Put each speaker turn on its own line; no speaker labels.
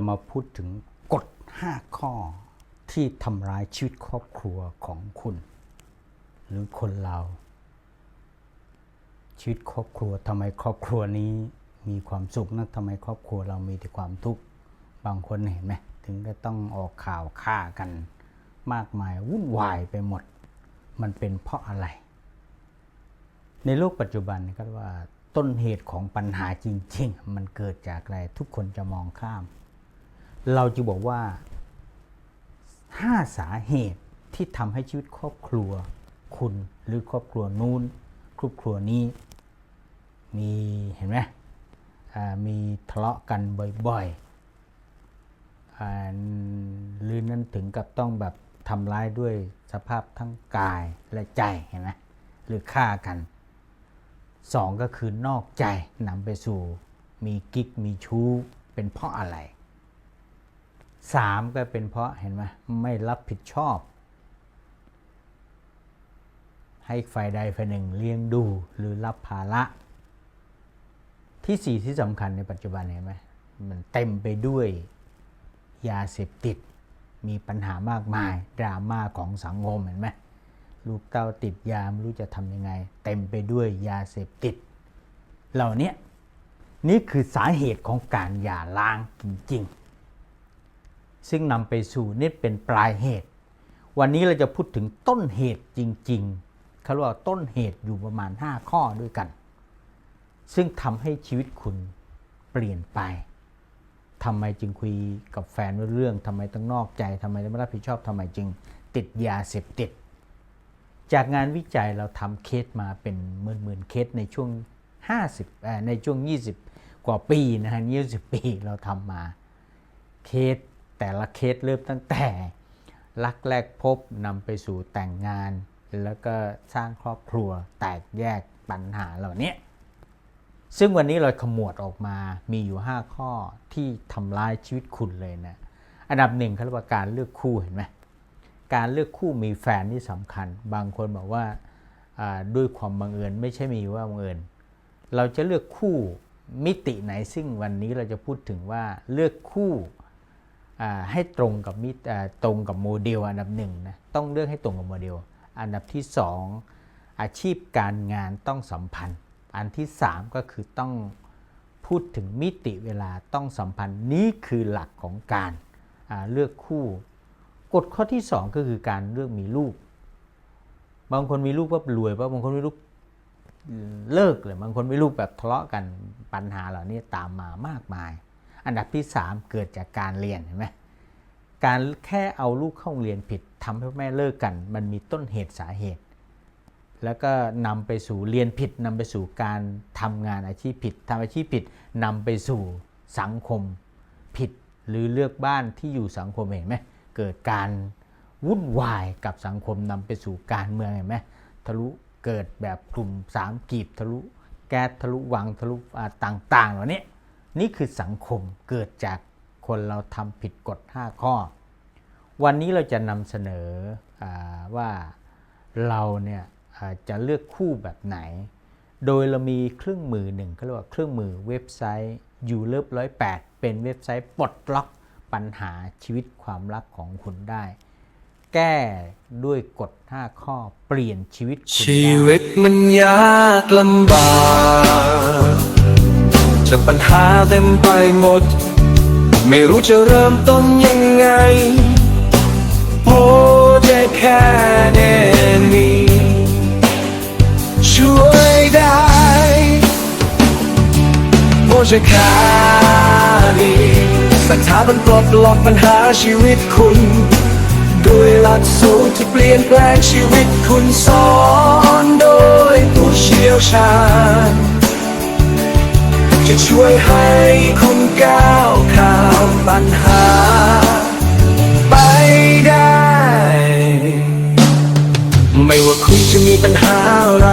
จะมาพูดถึงกฎ 5 ข้อที่ทำร้ายชีวิตครอบครัวของคุณ หรือคนเรา ชีวิตครอบครัวทำไมครอบครัวนี้มีความสุขนะทำไมครอบครัวเรามีแต่ความทุกข์บางคนเห็นไหมถึงได้ต้องออกข่าวฆ่ากัน มากมายวุ่นวายไปหมด มันเป็นเพราะอะไร ในโลกปัจจุบันก็ว่าต้นเหตุของปัญหาจริง ๆ มันเกิดจากอะไรทุกคนจะมองข้าม เราจะบอกว่า 5 สาเหตุที่ทำให้ชีวิตครอบครัว คุณหรือครอบครัวนู้นครอบครัวนี้ มีเห็นไหมมีทะเลาะกันบ่อยๆหรือนั้นถึงกับต้องแบบทำร้ายด้วยสภาพทั้งกายและใจเห็นไหมหรือฆ่ากันสองก็คือนอกใจนำไปสู่มีกิ๊กมีชู้เป็นเพราะอะไร สามก็เป็นเพราะเห็นไหมไม่รับผิดชอบ ให้ฝ่ายใดฝ่ายหนึ่งเลี้ยงดูหรือรับภาระ ที่สี่ที่สำคัญในปัจจุบันเห็นไหมมันเต็มไปด้วยยาเสพติด มีปัญหามากมายดราม่าของสังคมเห็นไหมลูกเต้าติดยาไม่รู้จะทำยังไง เต็มไปด้วยยาเสพติด เหล่านี้นี่คือสาเหตุของการหย่าร้างจริง ๆ ซึ่งนำไปสู่นี่เป็นปลายเหตุ วันนี้เราจะพูดถึงต้นเหตุจริงๆเขาเรียกว่าต้นเหตุอยู่ประมาณ 5 ข้อด้วยกัน ซึ่งทำให้ชีวิตคุณเปลี่ยนไปทำไมจึงคุยกับแฟนเรื่องทำไมต้องนอกใจทำไมไม่รับผิดชอบทำไมจึงติดยาเสพติด จากงานวิจัยเราทำเคสมาเป็นหมื่นๆเคสในช่วง 50ในช่วง 20 กว่าปีนะฮะ20 ปีเราทำมาเคส แต่ละเคสเริ่มตั้งแต่รักแรกพบนำไปสู่แต่งงาน แล้วก็สร้างครอบครัวแตกแยกปัญหาเหล่านี้ซึ่งวันนี้เราขมวดออกมามีอยู่ 5 ข้อที่ทำร้ายชีวิตคุณเลยนะ อันดับหนึ่งเขาเรียกว่าการเลือกคู่เห็นไหมการเลือกคู่มีแฟนนี่สำคัญ บางคนบอกว่าด้วยความบังเอิญไม่ใช่มีว่าบังเอิญเราจะเลือกคู่มิติไหนซึ่งวันนี้เราจะพูดถึงว่าเลือกคู่ ให้ตรงกับมิตอ่าตรงกับโมเดลอันดับหนึ่งนะต้องเลือกให้ตรงกับโมเดล อันดับที่สองอาชีพการงานต้องสัมพันธ์ อันที่สามก็คือต้องพูดถึงมิติเวลาต้องสัมพันธ์นี่คือหลักของการเลือกคู่กฎข้อที่ 2 ก็คือการเลือกมีลูก บางคนมีลูกว่ารวยเพราบางคนมีลูกเลิกเลยบางคนมีลูกแบบทะเลาะกันปัญหาเหล่านี้ตามมามากมาย อันดับที่ 3 เกิดจากการเรียนเห็นไหมการแค่เอาลูกเข้าโรงเรียนผิดทำให้แม่เลิกกัน มันมีต้นเหตุสาเหตุ แล้วก็นำไปสู่เรียนผิดนำไปสู่การทำงานอาชีพผิดทำอาชีพผิดนำไปสู่สังคมผิด หรือเลือกบ้านที่อยู่สังคมเห็นไหมเกิดการวุ่นวายกับสังคมนำไปสู่การเมืองเห็นไหมทะลุเกิดแบบกลุ่มสามกีบทะลุแก๊สทะลุวังทะลุอ่าต่างๆเหล่านี้ นี่คือสังคมเกิดจากคนเราทำผิดกฎ 5 ข้อ วันนี้เราจะนำเสนออว่าเราเนี่ยจะเลือกคู่แบบไหน โดยเรามีเครื่องมือหนึ่งเขาเรียกว่าเครื่องมือเว็บไซต์ยูเลิฟร้อยแปดเป็นเว็บไซต์ปลดล็อกปัญหาชีวิตความรักของคุณได้ แก้ด้วยกฎ 5 ข้อเปลี่ยนชีวิตคุณ
ชีวิตมันยากลำบาก จากปัญหาเต็มไปหมด ไม่รู้จะเริ่มต้นยังไงโอ้ได้แค่เนนี้ช่วยได้โอ้จะขาดีสถาบันปลดล็อกปัญหาชีวิตคุณด้วยหลักสูตรที่เปลี่ยนแปลงชีวิตคุณสอนโดยผู้เชี่ยวชาญ จะช่วยให้คุณก้าวข้ามปัญหา ไปได้ ไม่ว่าคุณจะมีปัญหาอะไร